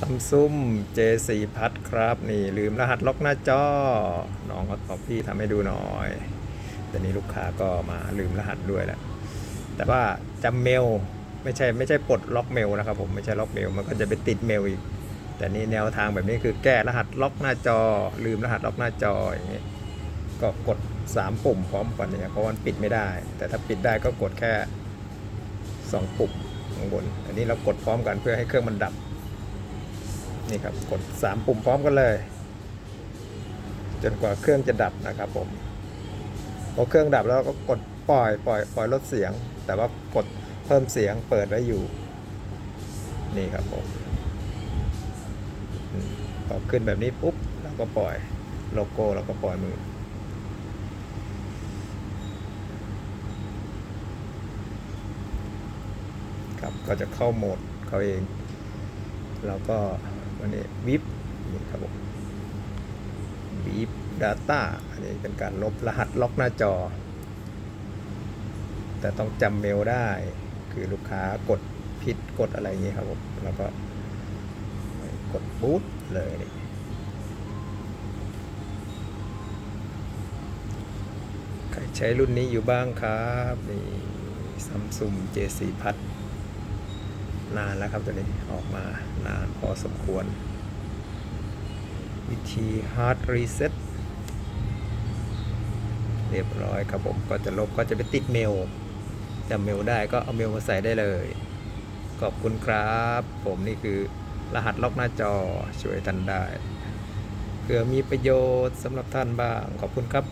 ซัมซุง J4 พัดครับ นี่ลืมรหัสล็อกหน้าจอ น้องก็บอพี่ทำให้ดูหน่อยแต่นี้ลูกค้าก็มาลืมรหัสด้วยแหละแต่ว่าจำเมลไม่ใช่ไม่ใช่ปลดล็อกเมลนะครับผมไม่ใช่ล็อกเมลมันก็จะไปติดเมลอีก แต่นี่แนวทางแบบนี้คือแก้รหัสล็อกหน้าจอ ลืมรหัสล็อกหน้าจออย่างนี้ก็กด 3 ปุ่มพร้อมกันเนี่ยเพราะมันปิดไม่ได้ แต่ถ้าปิดได้ก็กดแค่ 2 ปุ่มข้างบน อันนี้เรากดพร้อมกันเพื่อให้เครื่องมันดับ นี่ครับกด 3 ปุ่มพร้อมกันเลย จนกว่าเครื่องจะดับนะครับผมพอเครื่องดับแล้วก็กดปล่อยปล่อยปล่อยลดเสียง แต่ว่ากดเพิ่มเสียงเปิดไว้อยู่ นี่ครับผมพอขึ้นแบบนี้ปุ๊บเราก็ปล่อยโลโก้เราก็ปล่อยมือครับก็จะเข้าโหมดเขาเอง แล้วก็ วันนี้วิบนี่ครับผมวิบ Data อันนี้เป็นการลบรหัสล็อกหน้าจอ แต่ต้องจำเมลได้ คือลูกค้ากดผิดกดอะไรอย่างนี้ครับผมแล้วก็กดบูตเลยใครใช้รุ่นนี้อยู่บ้างครับ นี่ซัมซุง J4 พัด นานแล้วครับตัวนี้ออกมานานพอสมควร วิธี hard reset เรียบร้อยครับผมก็จะลบก็จะไปติดเมลจำเมลได้ก็เอาเมลมาใส่ได้เลย ขอบคุณครับ ผมนี่คือรหัสล็อกหน้าจอช่วยท่านได้เผื่อมีประโยชน์สำหรับท่านบ้างขอบคุณครับ